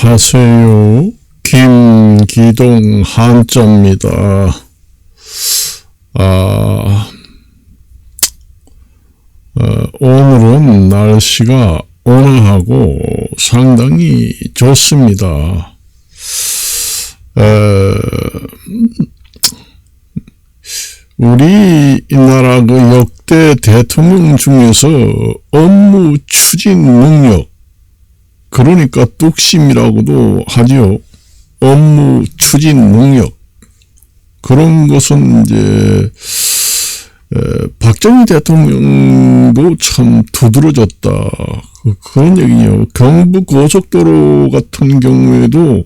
안녕하세요. 김기동 한자입니다. 아, 어, 오늘은 날씨가 온화하고 상당히 좋습니다. 에, 우리나라 그 역대 대통령 중에서 업무 추진 능력, 그러니까 뚝심이라고도 하지요. 업무 추진 능력. 그런 것은 이제, 에, 박정희 대통령도 참 두드러졌다. 그, 그런 얘기요. 경부 고속도로 같은 경우에도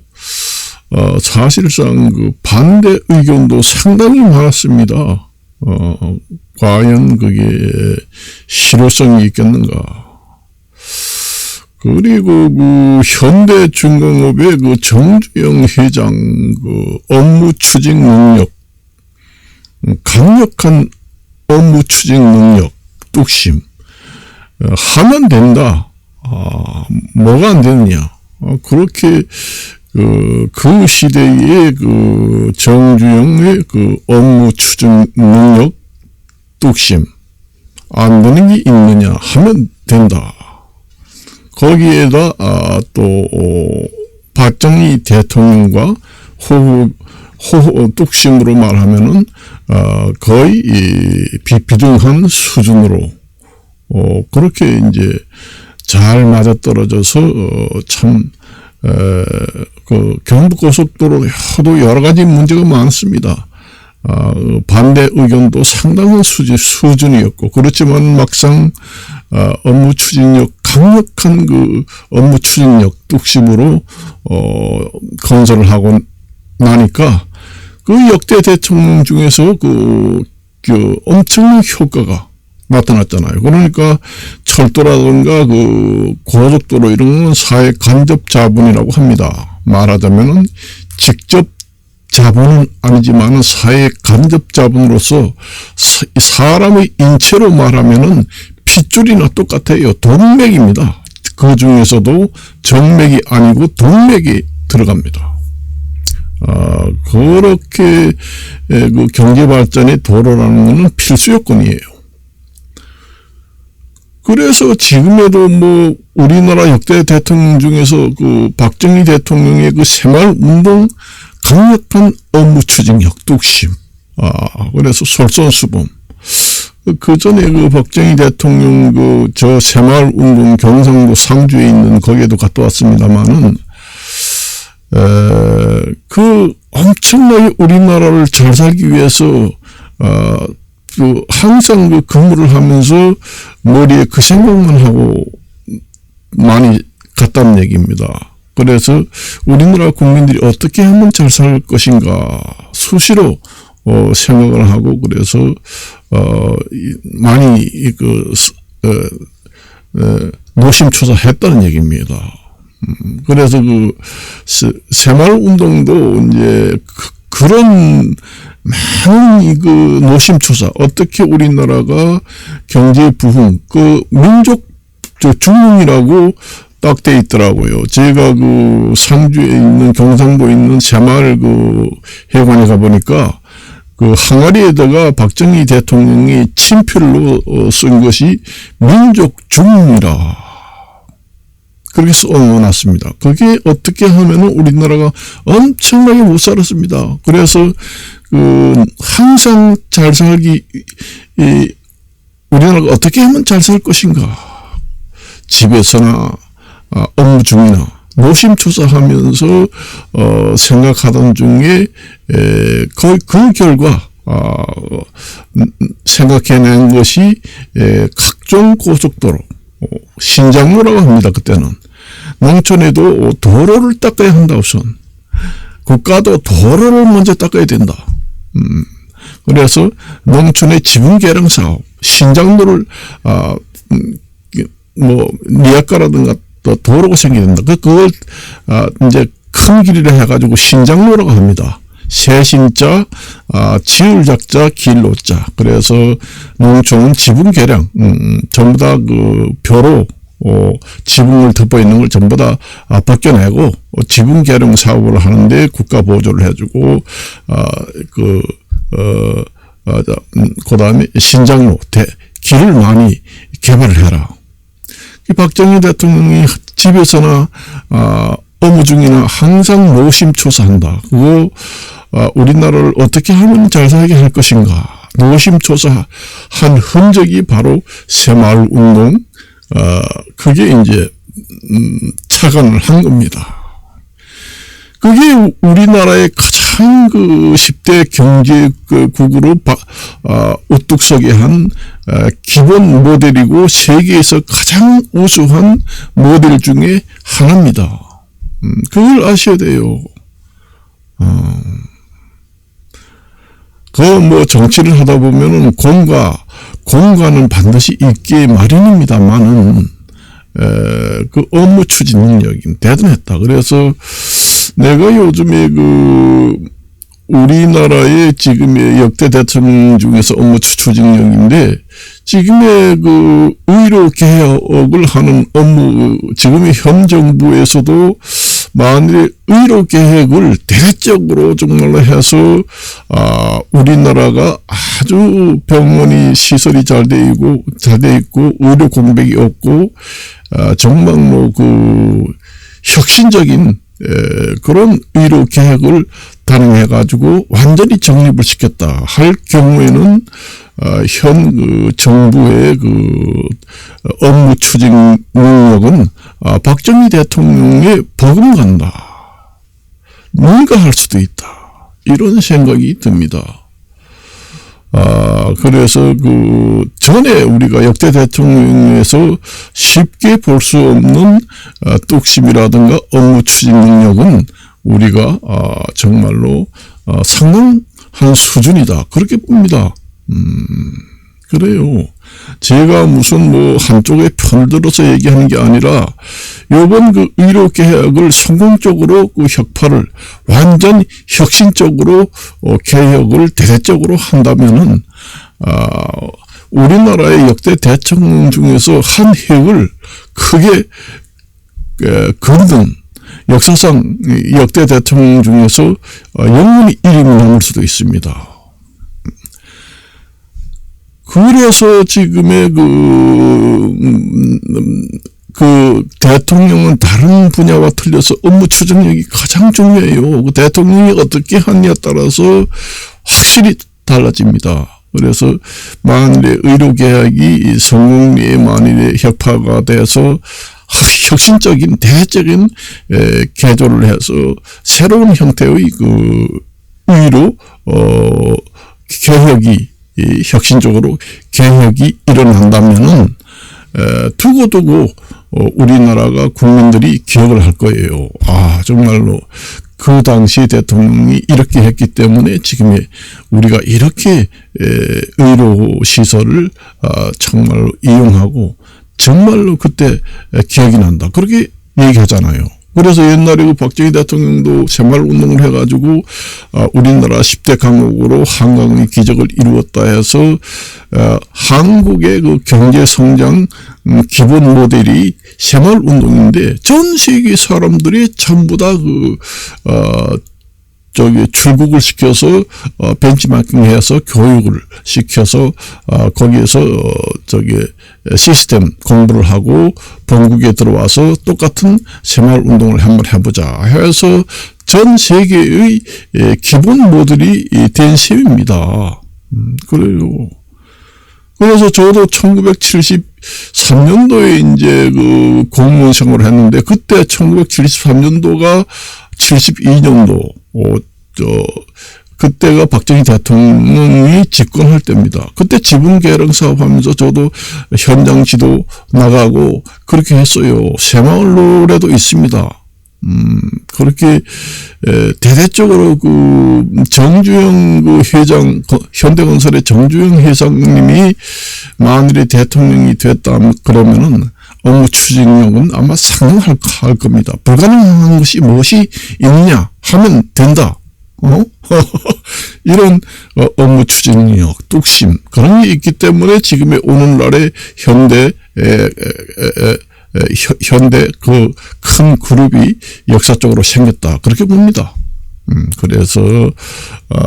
어, 사실상 그 반대 의견도 상당히 많았습니다. 어, 과연 그게 실효성이 있겠는가. 그리고 그 현대중공업의 그 정주영 회장 그 업무 추진 능력, 강력한 업무 추진 능력, 뚝심, 어, 하면 된다. 아, 뭐가 안 되느냐. 아, 그렇게 그, 그 시대의 그 정주영의 그 업무 추진 능력, 뚝심, 안 되는 게 있느냐 하면 된다. 거기에다, 아, 또, 어, 박정희 대통령과 호흡, 호흡, 뚝심으로 말하면은, 아, 거의 이 비비등한 수준으로, 어, 그렇게 이제 잘 맞아떨어져서, 어, 참, 에, 그 경부고속도로에도 여러 가지 문제가 많습니다. 아, 반대 의견도 상당한 수준, 수준이었고 그렇지만 막상 아, 업무 추진력 강력한 그 업무 추진력 뚝심으로 어, 건설을 하고 나니까 그 역대 대통령 중에서 그, 그 엄청난 효과가 나타났잖아요. 그러니까 철도라든가 그 고속도로 이런 건 사회 간접 자본이라고 합니다. 말하자면은 직접 자본은 아니지만 사회 간접 자본으로서 사람의 인체로 말하면은 핏줄이나 똑같아요. 동맥입니다. 그 중에서도 정맥이 아니고 동맥이 들어갑니다. 아, 그렇게 그 경제 발전의 도로라는 것은 필수 요건이에요. 그래서 지금에도 뭐 우리나라 역대 대통령 중에서 그 박정희 대통령의 그 새마을 운동 강력한 업무 추진력 뚝심 아 그래서 솔선수범 그 전에 그 박정희 대통령 그 저 새마을 운동 경상도 상주에 있는 거기에도 갔다 왔습니다만은 그 엄청나게 우리나라를 잘 살기 위해서 어, 그 항상 그 근무를 하면서 머리에 그 생각만 하고 많이 갔다는 얘기입니다. 그래서 우리나라 국민들이 어떻게 하면 잘 살 것인가 수시로 어, 생각을 하고 그래서 어, 많이 그 어, 어, 노심초사했다는 얘기입니다. 음, 그래서 그 새마을 운동도 이제 그, 그런 많은 그 노심초사 어떻게 우리나라가 경제 부흥 그 민족 중흥이라고 딱돼 있더라고요. 제가 그 상주에 있는 경상도에 있는 새마을 그 해관에 가 보니까 그 항아리에다가 박정희 대통령이 친필로 어, 쓴 것이 민족 중흥이라 그렇게 써놨습니다. 그게 어떻게 하면은 우리나라가 엄청나게 못 살았습니다. 그래서 그 항상 잘 살기 이 우리나라가 어떻게 하면 잘 살 것인가 집에서나 아, 업무 중이나 노심초사하면서 어, 생각하던 중에 에, 그, 그 결과 아, 생각해낸 것이 에, 각종 고속도로 어, 신장로라고 합니다. 그때는 농촌에도 도로를 닦아야 한다 우선 국가도 도로를 먼저 닦아야 된다. 음, 그래서 농촌의 지분 개량 사업, 신장로를 아, 음, 뭐 리아카라든가 또 도로가 생겨야 된다. 그 그걸 아, 이제 큰 길이라 해가지고 신장로라고 합니다. 세신자, 아, 지울작자, 길로자. 그래서 농촌은 지분 개량, 음, 음 전부 다그 표로 어, 지붕을 덮어 있는 걸 전부 다 아, 벗겨내고 어, 지붕 개량 사업을 하는데 국가 보조를 해주고 아, 그 어, 어, 그다음에 신장로 대, 길을 많이 개발을 해라. 이 박정희 대통령이 집에서나 아, 업무 중이나 항상 노심초사한다. 그거 아, 우리나라를 어떻게 하면 잘 살게 할 것인가. 노심초사한 흔적이 바로 새마을 운동. 아, 그게 이제 음, 착안을 한 겁니다. 그게 우리나라의 가장 그 10대 경제국으로 바, 아, 우뚝 서게 한 아, 기본 모델이고 세계에서 가장 우수한 모델 중에 하나입니다. 음, 그걸 아셔야 돼요. 어. 그뭐 정치를 하다 보면은 공과 공과는 반드시 있기 마련입니다만은 에, 그 업무 추진 능력이 대단했다. 그래서 내가 요즘에 그 우리나라의 지금의 역대 대통령 중에서 업무 추진력인데 지금의 그 의료 개혁을 하는 업무 지금의 현 정부에서도 만일에 의료 계획을 대대적으로 정말로 해서 아 우리나라가 아주 병원이 시설이 잘 돼 있고 잘 돼 있고 의료 공백이 없고 아 정말로 그 혁신적인 에, 그런 의료 계획을 단행해 가지고 완전히 정립을 시켰다 할 경우에는 어, 현그 정부의 그 업무 추진 능력은 아, 박정희 대통령의 버금간다. 능가할 수도 있다. 이런 생각이 듭니다. 아, 그래서 그 전에 우리가 역대 대통령에서 쉽게 볼 수 없는 아, 뚝심이라든가 업무 추진 능력은 우리가 아, 정말로 아, 상당한 수준이다. 그렇게 봅니다. 음, 그래요. 제가 무슨 뭐 한쪽에 편을 들어서 얘기하는 게 아니라 요번 그 의료 개혁을 성공적으로 그 혁파를 완전 혁신적으로 어, 개혁을 대대적으로 한다면은 아 우리나라의 역대 대통령 중에서 한 획을 크게 에, 걷는 역사상 역대 대통령 중에서 어, 영원히 이름이 남을 수도 있습니다. 그래서 지금의 그, 음, 그 대통령은 다른 분야와 틀려서 업무 추진력이 가장 중요해요. 그 대통령이 어떻게 하느냐에 따라서 확실히 달라집니다. 그래서 만일에 의료계약이 성공리에 만일에 혁파가 돼서 혁신적인 대적인 개조를 해서 새로운 형태의 그 의료 어 개혁이 이 혁신적으로 개혁이 일어난다면은 에, 두고두고 어, 우리나라가 국민들이 기억을 할 거예요. 아 정말로 그 당시 대통령이 이렇게 했기 때문에 지금의 우리가 이렇게 에, 의료 시설을 아, 정말로 이용하고 정말로 그때 기억이 난다. 그렇게 얘기하잖아요. 그래서 옛날에 그 박정희 대통령도 새마을 운동을 해가지고 어, 우리나라 10대 강국으로 한강의 기적을 이루었다 해서 어, 한국의 그 경제 성장 음, 기본 모델이 새마을 운동인데 전 세계 사람들이 전부 다그 어, 저기 출국을 시켜서 어 벤치마킹해서 교육을 시켜서 어 거기에서 어 저기 시스템 공부를 하고 본국에 들어와서 똑같은 새마을 운동을 한번 해보자 해서 전 세계의 예, 기본 모델이 된 셈입니다. 음, 그래요. 그래서 저도 1973년도에 이제 그 공무원 생활을 했는데 그때 1973년도가 72년도 어, 저 그때가 박정희 대통령이 집권할 때입니다. 그때 지분 개량 사업하면서 저도 현장 지도 나가고 그렇게 했어요. 새마을로라도 있습니다. 음, 그렇게, 에, 대대적으로 그, 정주영 그 회장, 현대건설의 정주영 회장님이 만일에 대통령이 됐다, 그러면은 업무 추진력은 아마 상응할 할 겁니다. 불가능한 것이 무엇이 있느냐 하면 된다. 어? 이런 어, 업무 추진력, 뚝심 그런 게 있기 때문에 지금의 오늘날의 현대 에, 에, 에, 현- 현대 그 큰 그룹이 역사적으로 생겼다 그렇게 봅니다. 음, 그래서 아,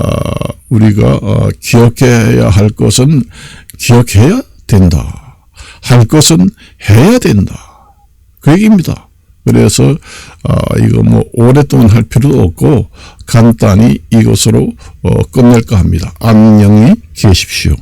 우리가 어, 기억해야 할 것은 기억해야 된다. 할 것은 해야 된다. 그 얘기입니다. 그래서 아, 이거 뭐 오랫동안 할 필요도 없고 간단히 이것으로 어, 끝낼까 합니다. 안녕히 계십시오.